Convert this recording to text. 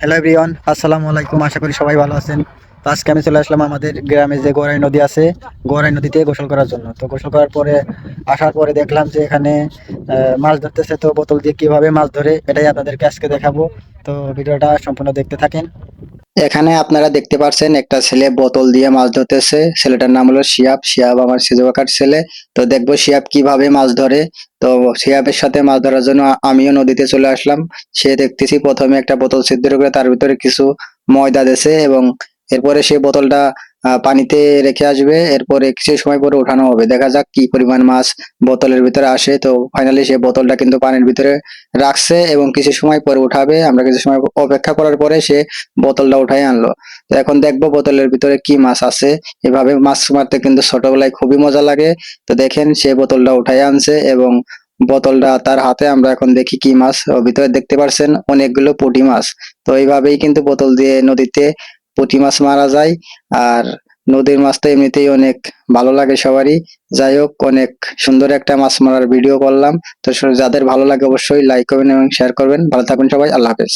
Hello everyone আসসালামু আলাইকুম, আশা করি সবাই ভালো আছেন। তো আজকে আমি চলে আসলাম আমাদের গ্রামে যে গোড়াই নদী আছে গোড়াই নদীতে গোসল করার জন্য। তো গোসল করার পরে, আসার পরে দেখলাম যে এখানে মাছ ধরতেছে, তো বোতল দিয়ে কীভাবে মাছ ধরে, এটাই আপনাদেরকে আজকে দেখাবো। তো ভিডিওটা সম্পূর্ণ দেখতে থাকেন। এখানে আপনারা দেখতে পাচ্ছেন একটা ছেলে বোতল দিয়ে মাছ ধরতেছে। ছেলেটার নাম হলো শিয়াব। শিয়াব আমার সিজোকার ছেলে। তো দেখব শিয়াব কীভাবে মাছ ধরে। তো শিয়াবের সাথে মাছ ধরার জন্য আমিও নদীতে চলে আসলাম। সে দেখতেছি প্রথমে একটা বোতল ছিদ্র করে তার ভিতরে কিছু ময়দা দিয়েছে এবং এরপরে সে বোতলটা পানিতে রেখে আসবে। এরপরে কিছু সময় পরে উঠানো হবে। দেখা যাক কি পরিমাণ মাছ বোতলের ভিতরে আসে। তো ফাইনালি সে বোতলটা কিন্তু পানির ভিতরে রাখছে এবং কিছু সময় পরে উঠাবে। আমরা কিছু সময় অপেক্ষা করার পরে সে বোতলটা উঠাই আনলো। তো এখন দেখব বোতলের ভিতরে কি মাছ আছে। এভাবে মাছ মারতে কিন্তু ছোটবেলায় খুবই মজা লাগে। তো দেখেন সে বোতলটা উঠাই আনছে এবং বোতলটা তার হাতে। আমরা এখন দেখি কি মাছ। ভিতরে দেখতে পারছেন অনেকগুলো পুঁটি মাছ। তো এইভাবেই কিন্তু বোতল দিয়ে নদীতে পুঁটি মাছ মারা যায় আর নদীর মাছ তো এমনিতেই অনেক ভালো লাগে সবারই। যাই হোক, অনেক সুন্দর একটা মাছ মারার ভিডিও করলাম। তো যাদের ভালো লাগে অবশ্যই লাইক করবেন এবং শেয়ার করবেন। ভালো থাকবেন সবাই, আল্লাহ হাফেজ।